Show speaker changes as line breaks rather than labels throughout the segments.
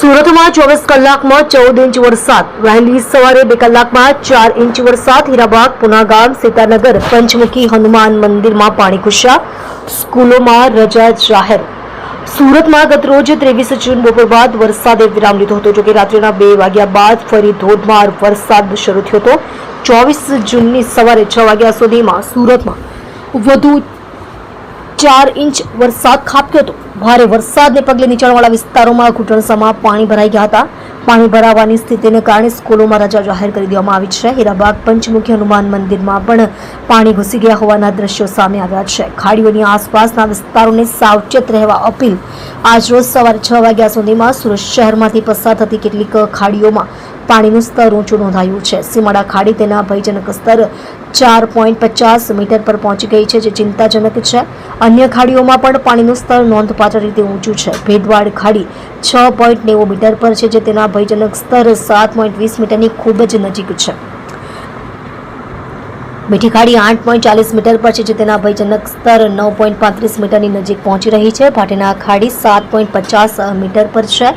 સુરતમાં ચોવીસ કલાકમાં ચૌદ ઇંચ વરસાદ. વહેલી સવારે બે કલાકમાં ચાર ઇંચ વરસાદ. હીરાબાગ, પુનાગામ, સીતાનગર, પંચમુખી, હનુમાન મંદિરમાં પાણી ઘૂસ્યા. સ્કૂલોમાં રજા જાહેર. સુરતમાં ગતરોજ ત્રેવીસ જૂન બપોર બાદ વરસાદે વિરામ લીધો હતો, જોકે રાત્રિના બે વાગ્યા બાદ ફરી ધોધમાર વરસાદ શરૂ થયો હતો. ચોવીસ જૂનની સવારે છ વાગ્યા સુધીમાં સુરતમાં વધુ ચાર ઇંચ વરસાદ ખાબક્યો હતો. ભારે વરસાદને પગલે નીચાણવાળા વિસ્તારોમાં ઘૂંટણસામાં પાણી ભરાઈ ગયા હતા. પાણી ભરાવાની સ્થિતિને કારણે સ્કૂલોમાં રજા જાહેર કરી દેવામાં આવી છે. હીરાબાગ પંચમુખી હનુમાન મંદિરમાં પણ પાણી ઘૂસી ગયા હોવાના દ્રશ્યો સામે આવ્યા છે. ખાડીઓની આસપાસના વિસ્તારોને સાવચેત રહેવા અપીલ આજરોજ સવારે છ વાગ્યા સુધીમાં સુરત શહેરમાંથી પસાર થતી કેટલીક ખાડીઓમાં પાણીનું સ્તર ઊંચું નોંધાયું છે. સીમાડા ખાડી તેના ભયજનક સ્તર ચાર પોઈન્ટ પચાસ મીટર પર પહોંચી ગઈ છે, જે ચિંતાજનક છે. અન્ય ખાડીઓમાં પણ પાણીનું સ્તર નોંધપાત્ર રીતે ઊંચું છે. ભેદવાડ ખાડી છ પોઈન્ટ નેવું મીટર પર છે, જે તેના ભયજનક સ્તર સાત પોઈન્ટ વીસ મીટરની ખૂબ જ નજીક છે. મીઠી ખાડી આઠ પોઈન્ટ ચાલીસ મીટર પર છે, જે તેના ભયજનક સ્તર નવ પોઈન્ટ પાંત્રીસ મીટરની નજીક પહોંચી રહી છે. ભાટીના ખાડી સાત પોઈન્ટ પચાસ મીટર પર છે.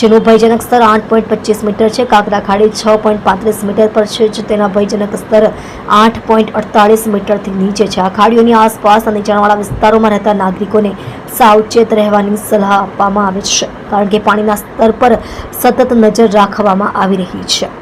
જેનું ભયજનક સ્તર આઠ પોઈન્ટ પચીસ મીટર છે. કાકરા ખાડી છ પોઈન્ટ પાંત્રીસ મીટર પર છે જે તેના ભયજનક સ્તર આઠ પોઈન્ટ અડતાળીસ મીટરથી નીચે છે. આ ખાડીઓની આસપાસ અને નીચાણવાળા વિસ્તારોમાં રહેતા નાગરિકોને સાવચેત રહેવાની સલાહ આપવામાં આવે છે, કારણ કે પાણીના સ્તર પર સતત નજર રાખવામાં આવી રહી છે.